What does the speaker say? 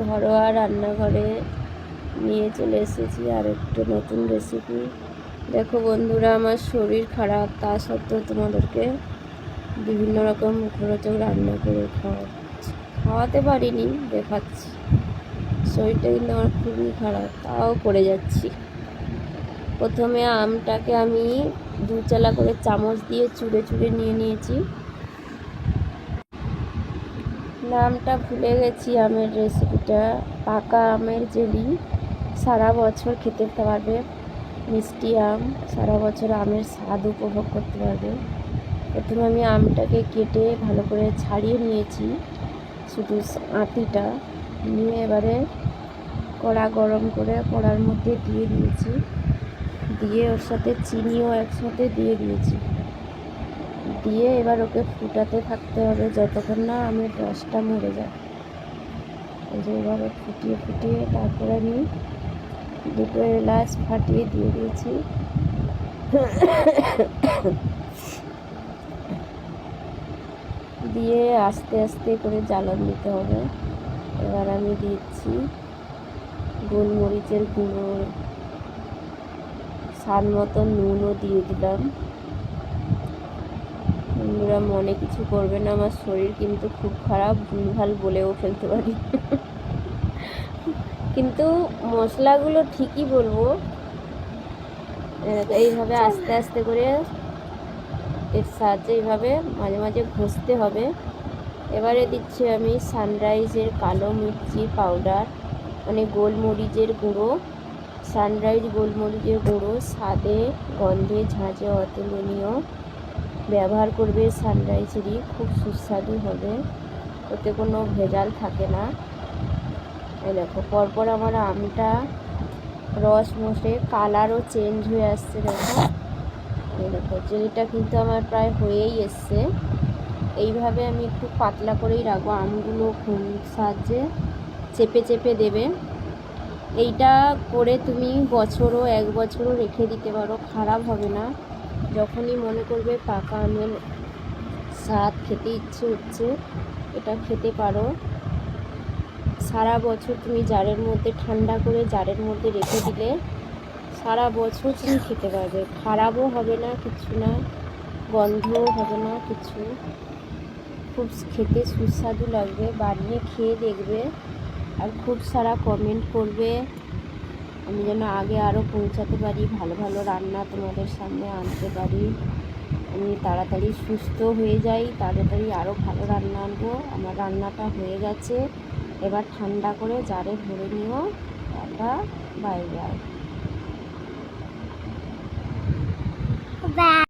ঘরোয়া রান্নাঘরে নিয়ে চলে এসেছি আর একটু নতুন রেসিপি দেখো বন্ধুরা, আমার শরীর খারাপ, তা সত্ত্বেও তোমাদেরকে বিভিন্ন রকম মুখরোচক রান্না করে খাওয়াচ্ছি। খাওয়াতে পারিনি, দেখাচ্ছি। শরীরটা কিন্তু আমার খুবই খারাপ, তাও করে যাচ্ছি। প্রথমে আমটাকে আমি দু চালা করে চামচ দিয়ে চুড়ে চুড়ে নিয়ে নিয়েছি। নামটা ভুলে গেছি, আমের রেসিপিটা পাকা আমের জেলি। সারা বছর খেতে পারবে। মিষ্টি আম। সারা বছর আমের স্বাদ উপভোগ করতে পারবে। প্রথমে আমি আমটাকে কেটে ভালো করে ছাড়িয়ে নিয়েছি, শুধু আটিটা। নিয়ে এবারে কড়া গরম করে কড়ার মধ্যে দিয়ে দিয়েছি। দিয়ে ওর সাথে চিনিও একসাথে দিয়ে দিয়েছি। দিয়ে এবার ওকে ফুটাতে থাকতে হবে যতক্ষণ না আমি রসটা মরে যায় এই যে এভাবে ফুটিয়ে ফুটিয়ে তারপরে আমি দুটো এলাচ ফাটিয়ে দিয়ে দিয়েছি। দিয়ে আস্তে আস্তে করে জ্বালন দিতে হবে। এবার আমি দিচ্ছি গোলমরিচের গুঁড়ো। স্বাদ মতো নুনও দিয়ে দিলাম। বন্ধুরা মনে কিছু করবে না, আমার শরীর কিন্তু খুব খারাপ, ভুলভাল বলেও ফেলতে পারি। কিন্তু মশলাগুলো ঠিকই বলব। এইভাবে আস্তে আস্তে করে এর সাহায্যে এইভাবে মাঝে মাঝে ঘষতে হবে। এবারে দিচ্ছি আমি সানরাইজের কালো মির্চি পাউডার মানে গোলমরিচের গুঁড়ো। সানরাইজ গোলমরিচের গুঁড়ো, স্বাদে, গন্ধে ঝাঁঝে অতুলনীয়। ব্যবহার করবে সানরাইজেরই খুব সুস্বাদু হবে। ওতে কোনো ভেজাল থাকে না। দেখো, পরপর আমার আমটা, রস মশে, কালারও চেঞ্জ হয়ে আসছে, দেখো। এই দেখো, জেলিটা কিন্তু আমার প্রায় হয়েই এসছে। এইভাবে আমি একটু পাতলা করেই রাখব, আমগুলো খুব সাহায্যে চেপে চেপে দেবে। এইটা করে তুমি বছরও, এক বছরও রেখে দিতে পারো, খারাপ হবে না। যখনই মনে করবে পাকা আমের স্বাদ খেতে ইচ্ছে হচ্ছে, এটা খেতে পারো। সারা বছর তুমি জারের মধ্যে, ঠান্ডা করে জারের মধ্যে রেখে দিলে সারা বছর তুমি খেতে পারবে। খারাপও হবে না, কিছু না, গন্ধও হবে না, কিছু। খুব খেতে সুস্বাদু লাগবে, বানিয়ে খেয়ে দেখবে। আর খুব সারা কমেন্ট করবে। আমি যেন আগে আরও পৌঁছাতে পারি, ভালো ভালো রান্না তোমাদের সামনে আনতে পারি। আমি তাড়াতাড়ি সুস্থ হয়ে যাই, তাড়াতাড়ি আরও ভালো রান্না আনব। আমার রান্নাটা হয়ে গেছে। এবার ঠান্ডা করে জারে ভরে নিও। টাটা বাইরে বাই।